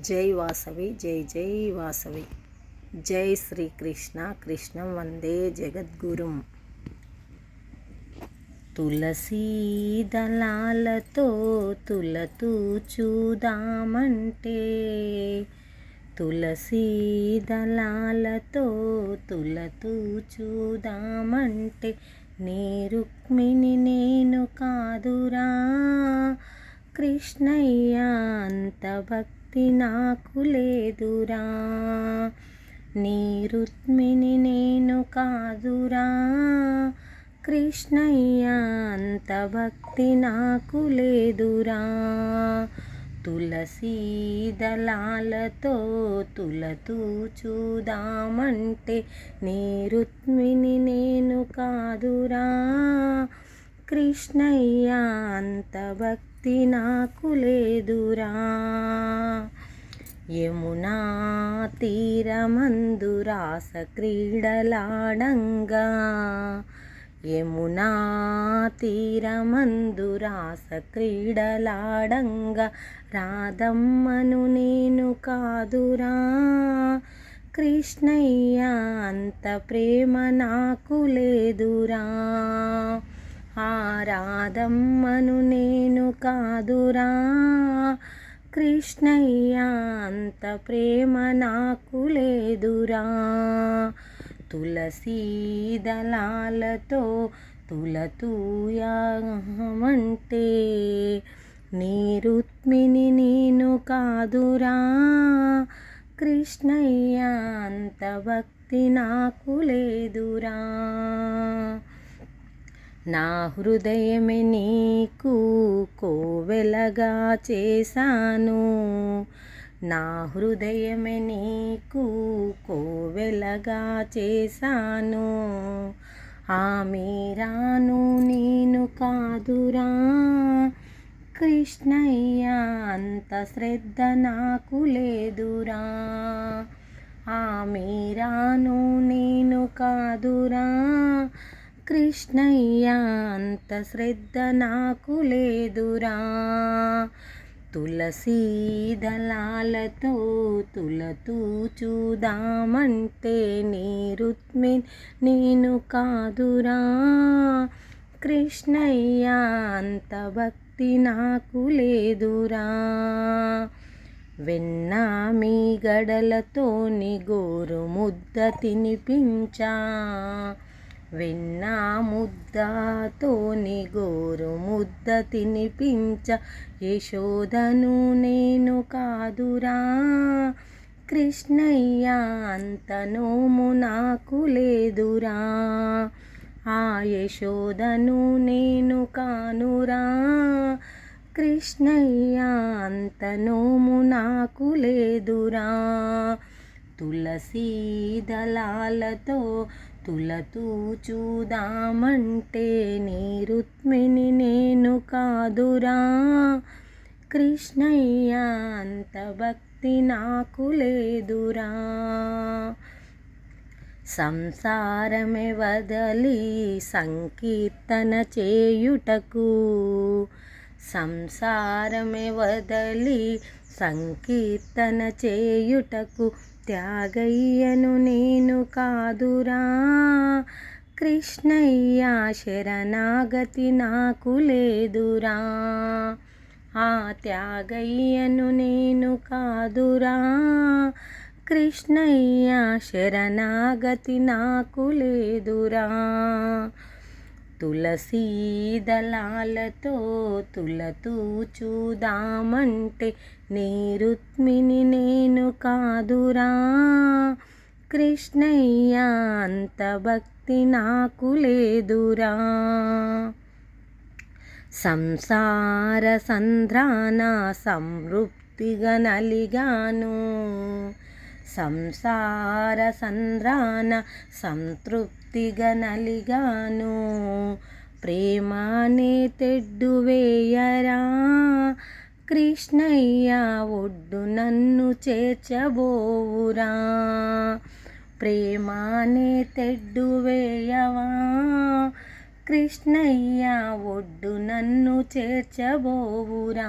జై వాసవి జై జై వాసవి. జై శ్రీకృష్ణ కృష్ణం వందే జగద్గురుం. తులసీ దళాలతో తులతూ చూదామంటే తులసీ తులతూ చూదామంటే నీ రుక్మిణి నేను కాదురా కృష్ణయ్య అంత భక్తి నాకు లేదురా. నీ రుక్మిణి నేను కాదురా. కృష్ణయ్య అంత భక్తి నాకు లేదురా. తులసీ దళాలతో తులతూ చూదామంటే నీ రుక్మిణి నేను కాదురా. కృష్ణయ్య అంత భక్తి నాకు లేదురా. యమునా తీరమందు రాస క్రీడలాడంగా. యమునా తీరమందు రాస క్రీడలాడంగా. రాధమ్మను నేను కాదురా. కృష్ణయ్య అంత ప్రేమ నాకు లేదురా. ఆరాధమ్మను నేను కాదురా. కృష్ణయ్య అంత ప్రేమ నాకు లేదురా. తులసీ దళాలతో తులతూయమంటే నీ రుక్మిణి నేను కాదురా. కృష్ణయ్య అంత భక్తి నాకు లేదురా. నా హృదయమే నీకు కోవెలగా చేశాను. నా హృదయమే నీకు కోవెలగా చేశాను. ఆ మీరాను నేను కాదురా. కృష్ణయ్య అంత శ్రద్ధ నాకు లేదురా. ఆ మీరాను నేను కాదురా. కృష్ణయ్యా అంత శ్రద్ధ నాకు లేదురా. తులసీ దళాలతో తులతూ చూదామంటే నీ రుత్మి నేను కాదురా. కృష్ణయ్యా అంత భక్తి నాకు లేదురా. వెన్న మీ గడలతో గోరు ముద్ద తినిపించా. వెన్న ముద్దతోని గోరు ముద్ద తినిపించ యశోదను నేను కాదురా. కృష్ణయ్య అంత నోము నాకు లేదురా. ఆ యశోదను నేను కానురా. కృష్ణయ్య అంత నోము నాకు లేదురా. తులసీ దళాలతో తులతూ చూదామంటే నీ రుక్మిణి నేను కాదురా. కృష్ణయ్య అంత భక్తి నాకు లేదురా. సంసారమే వదలి సంకీర్తన చేయుటకు. సంసారమే వదలి సంకీర్తన చేయుటకు. త్యాగయ్యను నేను కాదురా. కృష్ణయ్య శరణాగతి నాకు లేదురా. ఆ త్యాగయ్యను నేను కాదురా. కృష్ణయ్య శరణాగతి నాకు లేదురా. తులసీ దళాలతో తులతూ చూదామంటే నీ రుక్మిణి నేను కాదురా. కృష్ణయ్య అంత భక్తి నాకు లేదురా. సంసార సంద్రాన సంతృప్తిగా నలిగాను. సంసార సంద్రాన సంతృప్తి నలిగాను. ప్రేమానే తెడ్డు వేయరా. కృష్ణయ్య ఒడ్డు నన్ను చేర్చబోవురా. ప్రేమానే తెడ్డు వేయవా. కృష్ణయ్య ఒడ్డు నన్ను చేర్చబోవురా.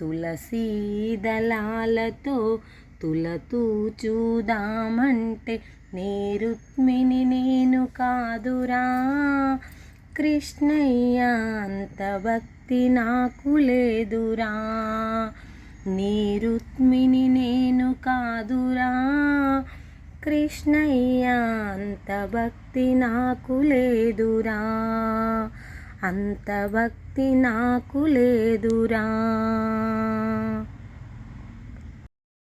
తులసీ దళాలతో తులతూ చూదామంటే నీ రుక్మిణి నేను కాదురా. కృష్ణయ్య అంత భక్తి నాకు లేదురా. నీ రుక్మిణి నేను కాదురా. కృష్ణయ్య అంత భక్తి నాకు లేదురా. అంత భక్తి నాకు లేదురా.